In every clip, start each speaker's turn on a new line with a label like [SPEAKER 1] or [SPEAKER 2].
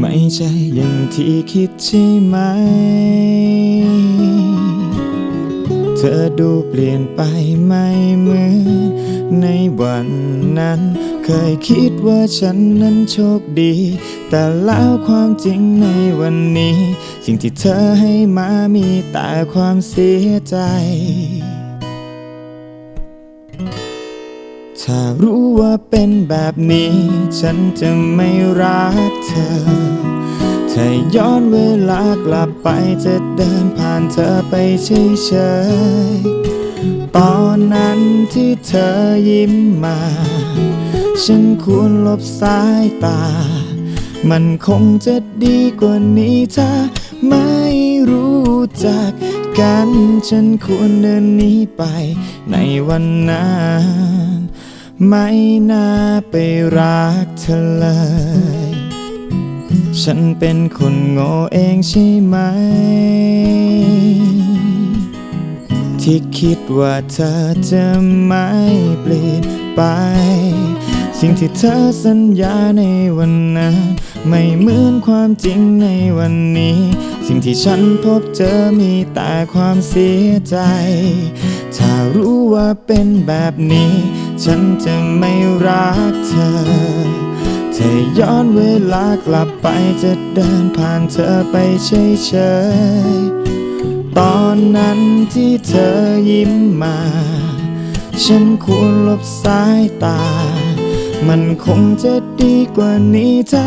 [SPEAKER 1] ไม่ใช่อย่างที่คิดใช่ไหม เธอดูเปลี่ยนไปไม่เหมือนในวันนั้น เคยคิดว่าฉันนั้นโชคดี แต่แล้วความจริงในวันนี้ สิ่งที่เธอให้มามีแต่ความเสียใจ ถ้ารู้ว่าเป็นแบบนี้ ฉันจะไม่รักเธอ ถ้าย้อนเวลากลับไปจะเดินผ่านเธอไปเฉยๆ ตอนนั้นที่เธอยิ้มมา ฉันควรลบสายตา มันคงจะดีกว่านี้ถ้าไม่รู้จักกัน ฉันควรเดินหนี้ไปในวันนั้น ไม่น่าไปรักเธอเลย ฉันเป็นคนโง่เองใช่ไหม ที่คิดว่าเธอจะไม่เปลี่ยนไป สิ่งที่เธอสัญญาในวันนั้นไม่เหมือนความจริงในวันนี้ สิ่งที่ฉันพบเจอมีแต่ความเสียใจ ว่าเป็นแบบนี้ ฉันจะไม่รักเธอเธอย้อนเวลากลับไปจะเดินผ่านเธอไปเฉยๆ ตอนนั้นที่เธอยิ้มมา ฉันควรลบสายตา มันคงจะดีกว่านี้ถ้า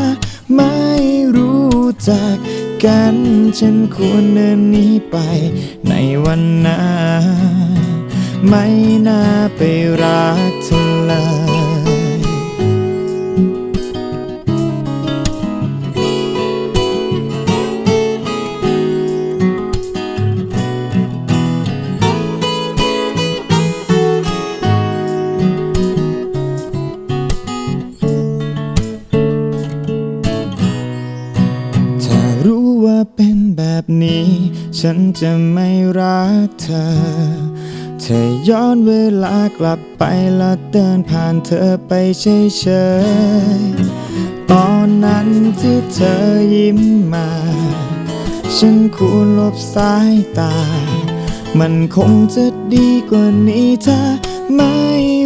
[SPEAKER 1] ไม่รู้จักกัน ฉันควรเดินหนีไปในวันนั้น ไม่น่าไปรักเธอเลยถ้ารู้ว่าเป็นแบบนี้ ฉันจะไม่รักเธอ เธอย้อนเวลากลับไปแล้วเดินผ่านเธอไปเฉยๆ ตอนนั้นที่เธอยิ้มมา ฉันควรลบสายตา มันคงจะดีกว่านี้ถ้าไม่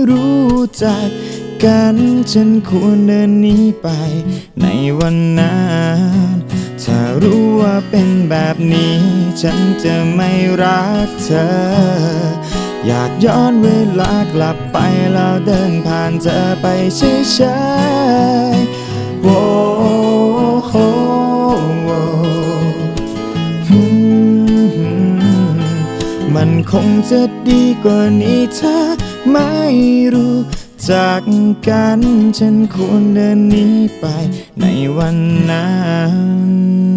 [SPEAKER 1] รู้จักกันฉันควรเดินหนี้ไป ในวันนั้นถ้ารู้ว่าเป็นแบบนี้ ฉันจะไม่รักเธอ อยากย้อนเวลากลับไปแล้วเดินผ่านเธอไปเฉยๆโว้โหมันคงจะดีกว่านี้ถ้าไม่รู้จักกันฉันควรเดินหนี้ไปในวันนั้น